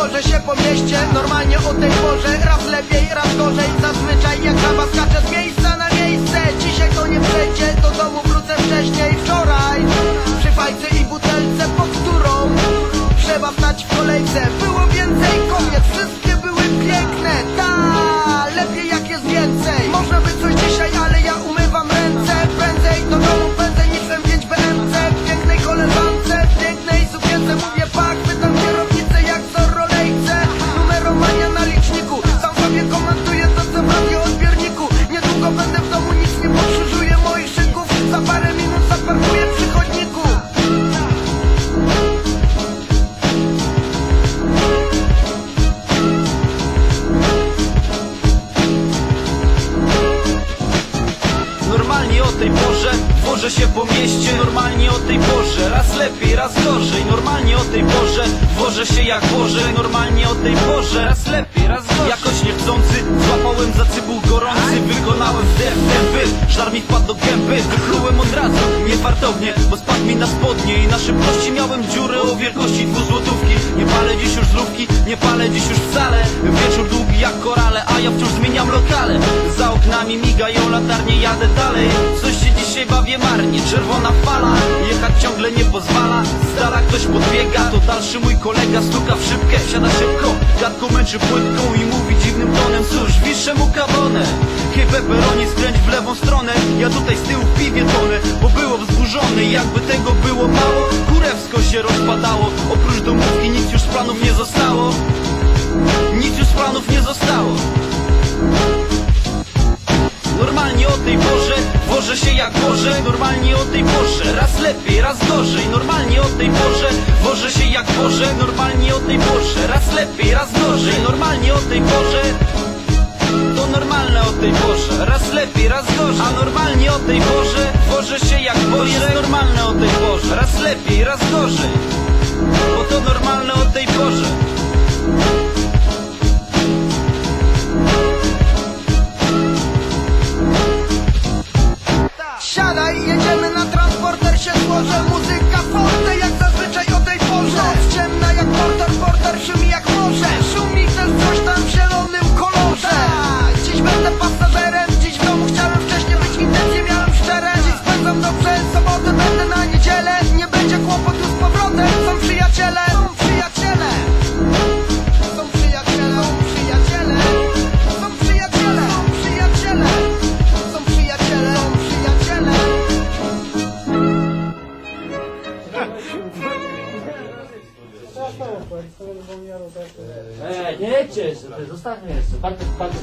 Tworzę się po mieście, normalnie o tej porze Raz lepiej, raz gorzej, zazwyczaj jak żaba skaczę z miejsca na miejsce. Dzisiaj to nie przejdzie, do domu wrócę wcześniej. Wczoraj, przy fajce i butelce, pod którą Trzeba stać w kolejce. Było więcej kobiet, wszystkie były piękne. Ta, lepiej jak jest więcej. Można by coś dzisiaj, ale ja Się po mieście Normalnie o tej porze. Raz lepiej, raz gorzej Normalnie o tej porze. Wożę się jak Boże Normalnie o tej porze. Raz lepiej, raz gorzej. Jakoś niechcący Złapałem za cybuł gorący. Wykonałem wdech, dęby Żar mi wpadł do gęby. Wyplułem od razu Niefartownie Bo spadł mi na spodnie. I na szybkości miałem dziurę o wielkości dwuzłotówki Nie palę dziś już zrówki Nie palę dziś już wcale. Wieczór długi jak korale A ja wciąż zmieniam lokale. Za oknami migają latarnie Jadę dalej. Coś się dzisiaj bawię marnie Czerwona fala Jechać ciągle nie pozwala. Z dala ktoś podbiega To dalszy mój kolega Stuka w szybkę Wsiada szybko Gadką męczy płytką I mówi dziwnym tonem Cóż, wiszę mu kawonę. Hej peperoni skręć w lewą stronę Ja tutaj z tyłu w piwie tonę Bo było wzburzony Jakby tego było mało. Kurewsko się rozpadało Oprócz domówki nic już z planów nie zostało. Nic już z planów nie zostało. Normalnie o tej porze Wożę się jak Boże Normalnie o tej porze. Raz lepiej, raz gorzej Normalnie o tej porze. Wożę się jak Boże Normalnie o tej porze. Raz lepiej, raz gorzej Normalnie o tej porze. To normalne o tej porze. Raz lepiej, raz gorzej A normalnie o tej porze. Wożę się jak Boże Jest normalne o tej porze. Raz lepiej, raz gorzej. Bo to normalne o tej porze E, nie jedźcie jeszcze, zostawmy jeszcze. Bartek, Bartek?